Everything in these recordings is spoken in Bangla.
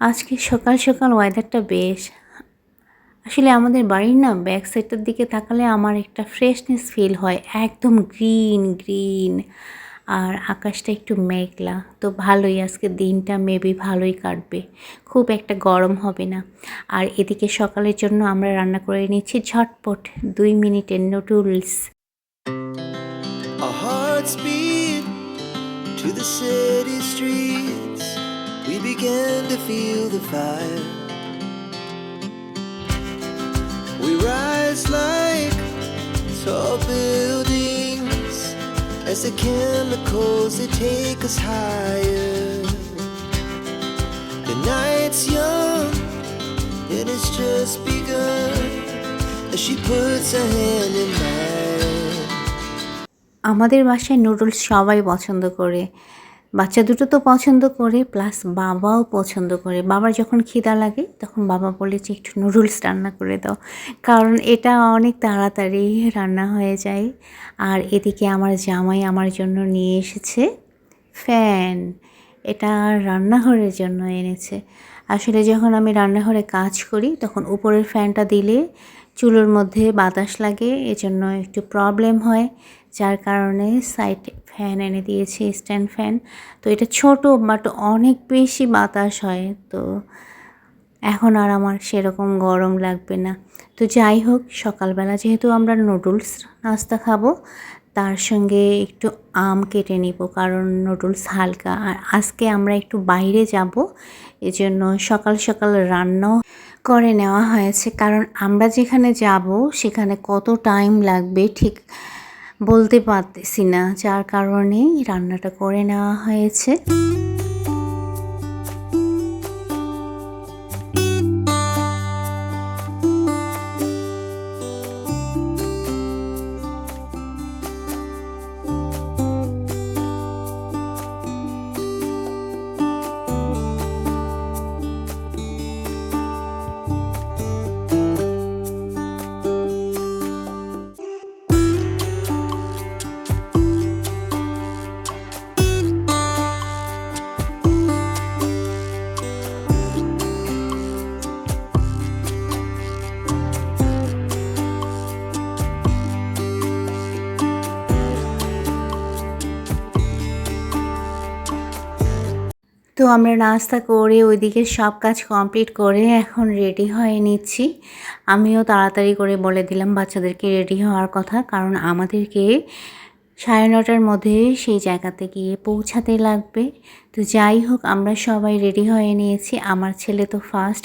আজকে সকাল সকাল ওয়েদারটা বেশ। আসলে আমাদের বাড়ির না ব্যাক সাইডটার দিকে তাকালে আমার একটা ফ্রেশনেস ফিল হয়, একদম গ্রিন গ্রিন আর আকাশটা একটু মেঘলা। তো ভালোই আজকে দিনটা মেবি ভালোই কাটবে। খুব একটা গরম হবে না। আর এদিকে সকালের জন্য আমরা রান্না করে নিচ্ছি ঝটপট দুই মিনিটের noodles to the city streets. Began to feel the fire. We rise like tall buildings as the chemicals they take us higher. The night's young and it's just begun as she puts her hand in mine. আমাদের বাসায় নুডলস সবাই পছন্দ করে বাচ্চা দুটো তো পছন্দ করে প্লাস বাবাও পছন্দ করে। বাবার যখন খিদা লাগে, তখন বাবা বলেছে, একটু নুডলস রান্না করে দাও। কারণ এটা অনেক তাড়াতাড়ি রান্না হয়ে যায়। আর এদিকে আমার জামাই আমার জন্য নিয়ে এসেছে ফ্যান এটা রান্নাঘরের জন্য এনেছে। আসলে যখন আমি রান্নাঘরে কাজ করি, তখন উপরের ফ্যানটা দিলে চুলোর মধ্যে বাতাস লাগে, এজন্য একটু প্রবলেম হয়। যার কারণে সাইড ফ্যান এনে দিয়েছে স্ট্যান্ড ফ্যান তো এটা ছোট বাট অনেক বেশি বাতাস হয়। তো এখন আর আমার সেরকম গরম লাগবে না। তো যাই হোক, সকালবেলা যেহেতু আমরা নুডলস নাস্তা খাব, তার সঙ্গে একটু আম কেটে নিব, কারণ নুডলস হালকা। আর আজকে আমরা একটু বাইরে যাব, এজন্য সকাল সকাল রান্নাও করে নেওয়া হয়েছে। কারণ আমরা যেখানে যাব, সেখানে কত টাইম লাগবে, ঠিক বলতে পারতেছি না যার কারণে রান্নাটা করে নেওয়া হয়েছে। তো আমরা নাস্তা করে ওইদিকে সব কাজ কমপ্লিট করে এখন রেডি হয়ে নিচ্ছি। আমিও তাড়াতাড়ি করে বলে দিলাম বাচ্চাদেরকে রেডি হওয়ার কথা, কারণ আমাদেরকে সাড়ে নটার মধ্যে সেই জায়গাতে গিয়ে পৌঁছাতে লাগবে। তো যাই হোক, আমরা সবাই রেডি হয়ে নিয়েছি। আমার ছেলে তো ফার্স্ট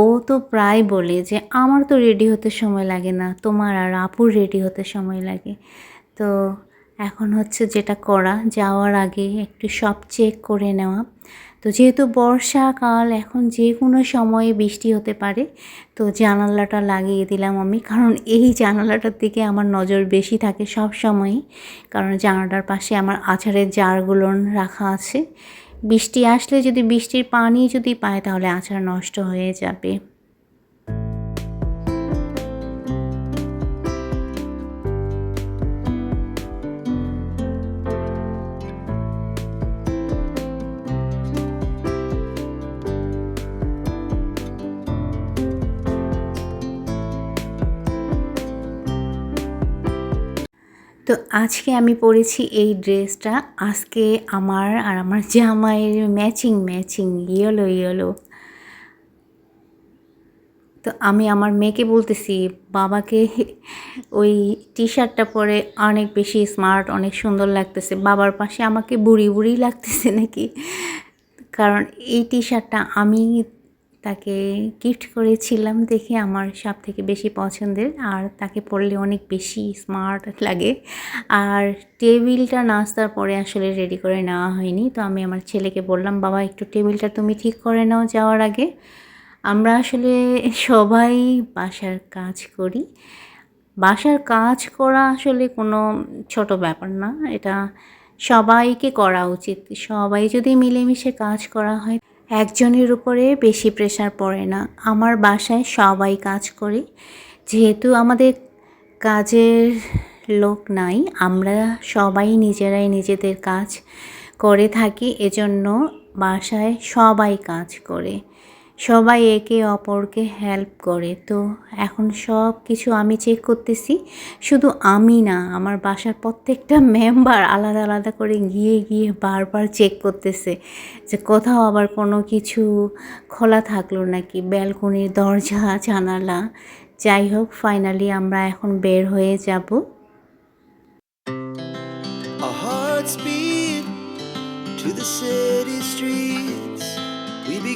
ও তো প্রায় বলে যে, আমার তো রেডি হতে সময় লাগে না, তোমার আর আপুর রেডি হতে সময় লাগে। তো এখন হচ্ছে যেটা করা, যাওয়ার আগে একটু সব চেক করে নেওয়া। তো যেহেতু বর্ষাকাল, এখন যে কোনো সময়ে বৃষ্টি হতে পারে, তো জানালাটা লাগিয়ে দিলাম আমি। কারণ এই জানালাটার দিকে আমার নজর বেশি থাকে সব সময়ই। কারণ জানালার পাশে আমার আচারের জারগুলো রাখা আছে। বৃষ্টি আসলে যদি বৃষ্টির পানি যদি পায়, তাহলে আচার নষ্ট হয়ে যাবে। তো আজকে আমি পরেছি এই ড্রেসটা। আজকে আমার আর আমার জামাইয়ের ম্যাচিং ম্যাচিং ইয়েলো ইয়েলো তো আমি আমার মেয়েকে বলতেছি, বাবাকে ওই টি শার্টটা পরে অনেক বেশি স্মার্ট অনেক সুন্দর লাগতেছে। বাবার পাশে আমাকে বুড়ি বুড়ি লাগতেছে নাকি? কারণ এই টি শার্টটা আমি তাকে গিফট করেছিলাম দেখে আমার সব থেকে বেশি পছন্দের। আর তাকে পড়লে অনেক বেশি স্মার্ট লাগে। আর টেবিলটা নাস্তার পরে আসলে রেডি করে নেওয়া হয়নি। তো আমি আমার ছেলেকে বললাম, বাবা, একটু টেবিলটা তুমি ঠিক করে নাও যাওয়ার আগে। আমরা আসলে সবাই বাসার কাজ করি। বাসার কাজ করা আসলে কোনো ছোট ব্যাপার না। এটা সবাইকে করা উচিত। সবাই যদি মিলেমিশে কাজ করা হয় একজনের উপরে বেশি প্রেশার পড়ে না। আমার বাসায় সবাই কাজ করে। যেহেতু আমাদের কাজের লোক নাই, আমরা সবাই নিজেরাই নিজেদের কাজ করে থাকি। এজন্য বাসায় সবাই কাজ করে। সবাই একে অপরকে হেল্প করে। তো এখন সব কিছু আমি চেক করতেছি। শুধু আমি না, আমার বাসার প্রত্যেকটা মেম্বার আলাদা আলাদা করে গিয়ে গিয়ে বারবার চেক করতেছে যে কোথাও আবার কোনো কিছু খোলা থাকল নাকি ব্যালকনির দরজা, জানালা। যাই হোক ফাইনালি আমরা এখন বের হয়ে যাব। To the city.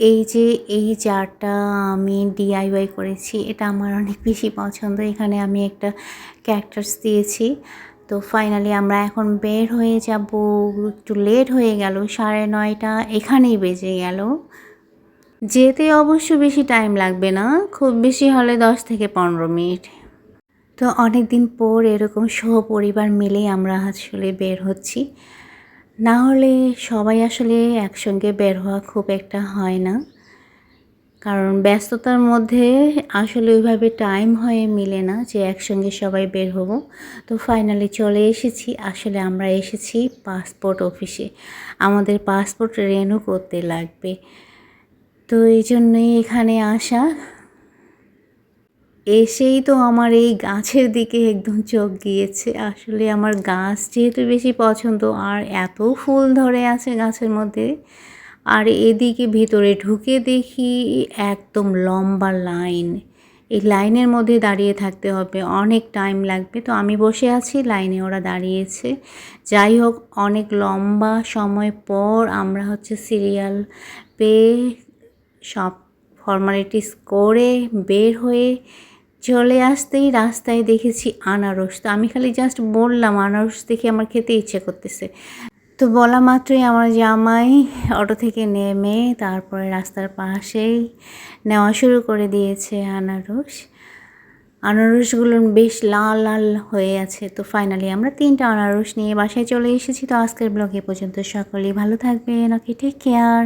এই যে এই জারটা আমি ডিআইওয়াই করেছি, এটা আমার অনেক বেশি পছন্দ। এখানে আমি একটা ক্যারেক্টার্স দিয়েছি। তো ফাইনালি আমরা এখন বের হয়ে যাব, একটু লেট হয়ে গেল, সাড়ে নয়টা এখানেই বেজে গেল। যেতে অবশ্য বেশি টাইম লাগবে না, খুব বেশি হলে দশ থেকে পনেরো মিনিট। তো অনেক দিন পর এরকম সহ পরিবার মিলে আমরা আসলে বের হচ্ছি। না হলে সবাই আসলে একসঙ্গে বের হওয়া খুব একটা হয় না। কারণ ব্যস্ততার মধ্যে আসলে ওইভাবে টাইম হয়ে মিলে না যে একসঙ্গে সবাই বের হব। তো ফাইনালি চলে এসেছি। আসলে আমরা এসেছি পাসপোর্ট অফিসে আমাদের পাসপোর্ট রেনু করতে লাগবে। তো এই জন্যই এখানে আসা। এসেই তো আমার এই গাছের দিকে একদম চোখ গিয়েছে। আসলে আমার গাছ যেহেতু বেশি পছন্দ, আর এত ফুল ধরে আছে গাছের মধ্যে, আর এদিকে ভিতরে ঢুকে দেখি একদম লম্বা লাইন। এই লাইনের মধ্যে দাঁড়িয়ে থাকতে হবে, অনেক টাইম লাগবে। তো আমি বসে আছি, লাইনে ওরা দাঁড়িয়েছে। যাই হোক, অনেক লম্বা সময় পর আমরা হচ্ছে সিরিয়াল পেয়ে সব ফর্মালিটিস করে বের হয়ে চলে আসতেই রাস্তায় দেখেছি আনারস। তো আমি খালি জাস্ট বললাম, আনারস দেখে আমার খেতে ইচ্ছে করতেছে। তো বলা মাত্রই আমার জামাই অটো থেকে নেমে তারপরে রাস্তার পাশেই নেওয়া শুরু করে দিয়েছে আনারস। আনারসগুলো বেশ লাল লাল হয়ে আছে। তো ফাইনালি আমরা তিনটা আনারস নিয়ে বাসায় চলে এসেছি। তো আজকের ব্লগে পর্যন্ত সকলেই ভালো থাকবেন। Okay take care